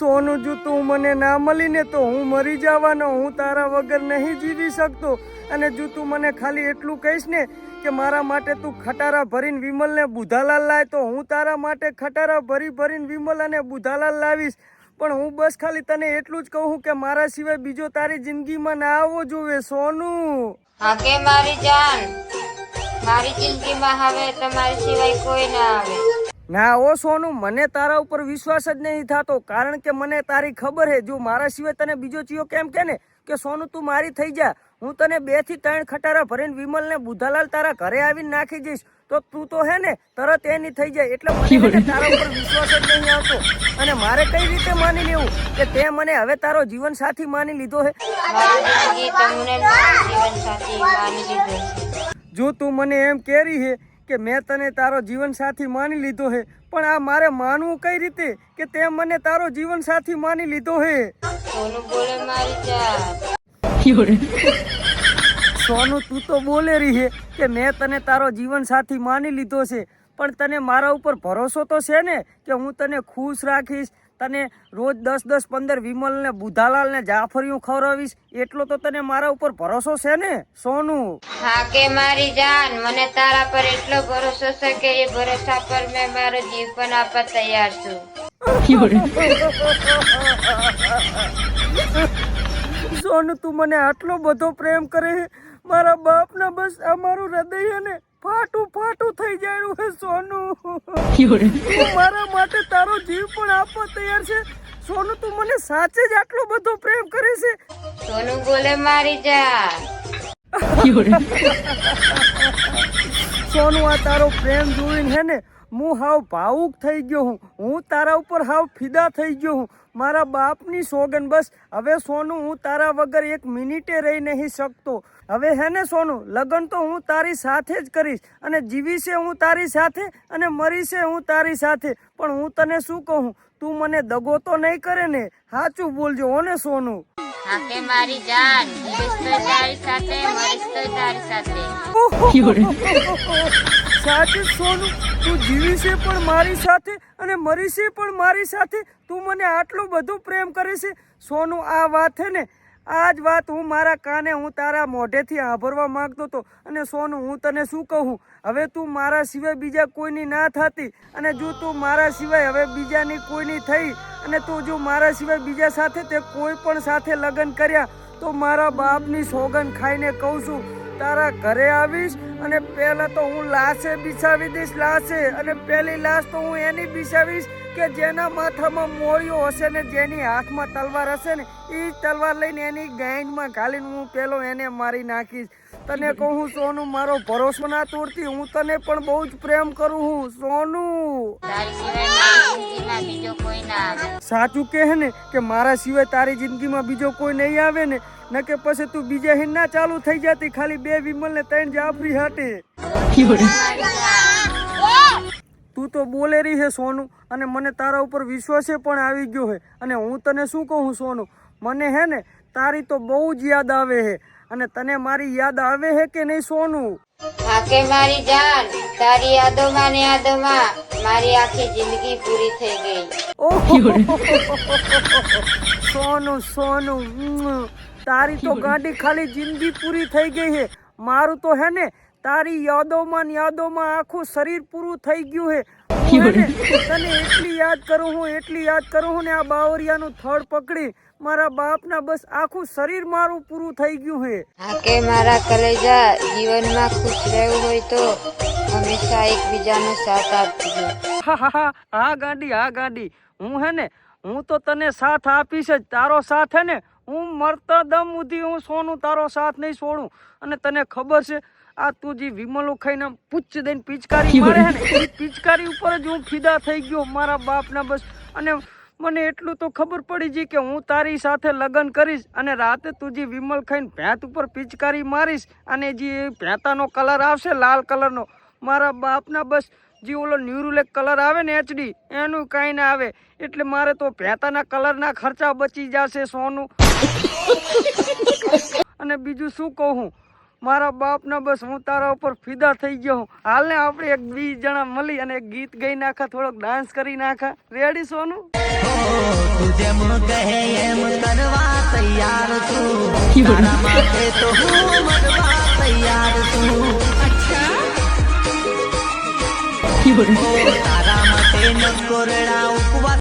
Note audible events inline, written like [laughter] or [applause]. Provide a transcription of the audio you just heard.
સોનું જૂતું મને ના મળીને તો હું મરી જવાનો, હું તારા વગર નહીં જીવી શકતો. અને જૂતું મને ખાલી એટલું કહીશ ને કે મારા માટે તું ખટારા ભરીને વિમલને બુધાલાલ લાય તો હું તારા માટે ખટારા ભરી ભરીને વિમલ અને બુધાલાલ લાવીશ. પણ હું બસ ખાલી તને એટલું જ કહું કે મારા સિવાય બીજો તારી જિંદગીમાં ના આવવો જોવે, સોનું. હા મારી જાન? મારી જિંદગીમાં હવે તમારી સિવાય કોઈ ના આવે. ના ઓ સોનું મને તારા ઉપર વિશ્વાસ જ નહીં થતો. કારણ કે મને તારી ખબર હે જો મારા સિવાય તને બીજો ચિયો કેમ કે ને? કે સોનું તું મારી થઈ જા. હું તને બેથી ત્રણ ખટારા ભરીને વિમલ ને બુધાલાલ તારા ઘરે આવીને નાખી જઈશ. તો તું તો હે ને તરત એની થઈ જાય. એટલે મને [laughs] તારા ઉપર વિશ્વાસ જ નહીં આવતો. અને મારે કઈ રીતે માની લેવું? કે તે મને હવે તારો જીવન સાથી માની લીધો હે. છે જો તું મને એમ કેરી હે કે મેં તને તારો જીવન સાથી માની લીધો હે પણ આ મારે માનવું કઈ રીતે કે તે મને તારો જીવન સાથી માની લીધો હે? સોનું તું તો બોલે રહી હે કે મેં તને તારો જીવન સાથી માની લીધો છે પણ તને મારા ઉપર ભરોસો તો છે ને કે હું તને ખુશ રાખીશ? તને રોજ દસ દસ પંદર વિમલને બુધાલાલ ને જાફરિયું ખવડાવીશ એટલો તો તને મારા ઉપર ભરોસો છે ને સોનું? હા કે મારી જાન મને તારા પર એટલો ભરોસો છે કે એ ભરોસા પર મેં મારો જીવ પણ આપવા તૈયાર છું. સોનું તું મને આટલો બધો પ્રેમ કરે મારા બાપના બસ આ મારું હૃદય છે ને ફાટું ફાટું થઈ જાય હે સોનું. મારા માટે તારો જીવ પણ આપવા તૈયાર છે. સોનું તું મને સાચે જ આટલો બધો પ્રેમ કરે છે. સોનું બોલે મારી જા સોનું આ તારો પ્રેમ જોઈને હે ને હું હાવ ભાવુક થઈ ગયો હું. હું તારા ઉપર હાવ ફિદા થઈ ગયો હું. મારા બાપની સોગન બસ. હવે સોનું હું તારા વગર એક મિનિટે રહી નહીં શકતો. હવે હે ને સોનું લગ્ન તો હું તારી સાથે જ કરીશ અને જીવીશે હું તારી સાથે અને મરીશે હું તારી સાથે. પણ હું તને શું કહું? તું મને દગો તો નહીં કરે ને? સાચું બોલજો હો ને સોનું. મારી જાન તારી સાથે તારી સાથે. સાચું સોનું. તું જીવી છે પણ મારી સાથે અને મરીશે પણ મારી સાથે. તું મને આટલો બધો પ્રેમ કરે છે. સોનું આ વાત છે ને આ જ વાત હું મારા કાને હું તારા મોઢેથી સાંભળવા માંગતો હતો અને સોનું, હું તને શું કહું? હવે તું મારા સિવાય બીજા કોઈની ના થતી અને જો તું મારા સિવાય હવે બીજાની કોઈની થઈ અને તું જો મારા સિવાય બીજા સાથે તે કોઈ પણ સાથે લગ્ન કર્યા તો મારા બાપની સોગન ખાઈને કહું છું તારા ઘરે આવીશ અને પહેલા તો હું લાશે બિછાવી દઈશ, લાશે. અને પહેલી લાશ તો હું એની બિછાવીશ કે જેના માથામાં મોળિયો હશે ને જેની હાથમાં તલવાર હશે ને એ તલવાર લઈને એની ગાયનમાં ઘાલીને હું પેલો એને મારી નાખીશ. તને કહું હું, સોનું, મારો ભરોસો ના તોડતી, હું તને પણ બહુ જ પ્રેમ કરું હું સોનું. ના સાચું કહે ને કે મારા સિવાય તારી જિંદગીમાં બીજો કોઈ નહીં આવે ને, ન કે પછી તું બીજા હિન્ના ચાલુ થઈ જતી, ખાલી બે વિમલ ને ત્રણ જાફરી હાટે. તું તો બોલે રહી છે સોનું, અને મને તારા ઉપર વિશ્વાસે પણ આવી ગયો છે અને હું તને શું કહું સોનું? મને હે ને, તારી તો બહુ જ યાદ આવે છે અને તને મારી યાદ આવે છે કે નહીં સોનું? હા કે મારી જાન તારી યાદોમાં ને યાદોમાં મારી આખી જિંદગી પૂરી થઈ ગઈ. [laughs] સોનું સોનું તારી તો ગાડી ખાલી જિંદગી પૂરી થઈ ગઈ છે. મારું તો હે ને તારી યાદોમાં ને યાદોમાં આખું શરીર પૂરું થઈ ગયું છે હે ને તને એટલી યાદ કરું હું એટલી યાદ કરું હું ને આ બાવરિયાનું થડ પકડી મારા બાપના બસ આખું શરીર મારું પૂરું થઈ ગયું છે હા કે મારા કલેજા જીવનમાં ખુશ રહેવું હોય તો હંમેશા એકબીજાનો સાથ આપજો. હા હા હા આ ગાડી આ ગાડી. હું હે ને હું તો તને સાથ આપીશ જ. તારો સાથ હે ને હું મરતા દમ સુધી હું સોનું તારો સાથ નહીં છોડું. અને તને ખબર છે આ તું જે વિમલો ખાઈને પૂછ દઈને પિચકારી મારે ને પિચકારી ઉપર જ હું ફિદા થઈ ગયો મારા બાપના બસ. અને મને એટલું તો ખબર પડી ગઈ કે હું તારી સાથે લગ્ન કરીશ અને રાતે તું જે વિમલ ખાઈને ભેંત ઉપર પિચકારી મારીશ અને જે ભેંતાનો કલર આવશે લાલ કલરનો, મારા બાપના બસ જે ઓલો ન્યુરુલેક કલર આવે ને એચડી, એનું કાંઈ ના આવે. એટલે મારે તો ભેંતાના કલરના ખર્ચા બચી જશે સોનું. અને બીજું શું કહું મારા બાપના બસ હું તારા ઉપર ફિદા થઈ ગયો હું. હાલને આપણે એક વીસ જણા મળી અને એક ગીત ગાઈ નાખા, થોડોક ડાન્સ કરી નાખા. રેડી સોનું? તૈયાર માટે ઉપવાસ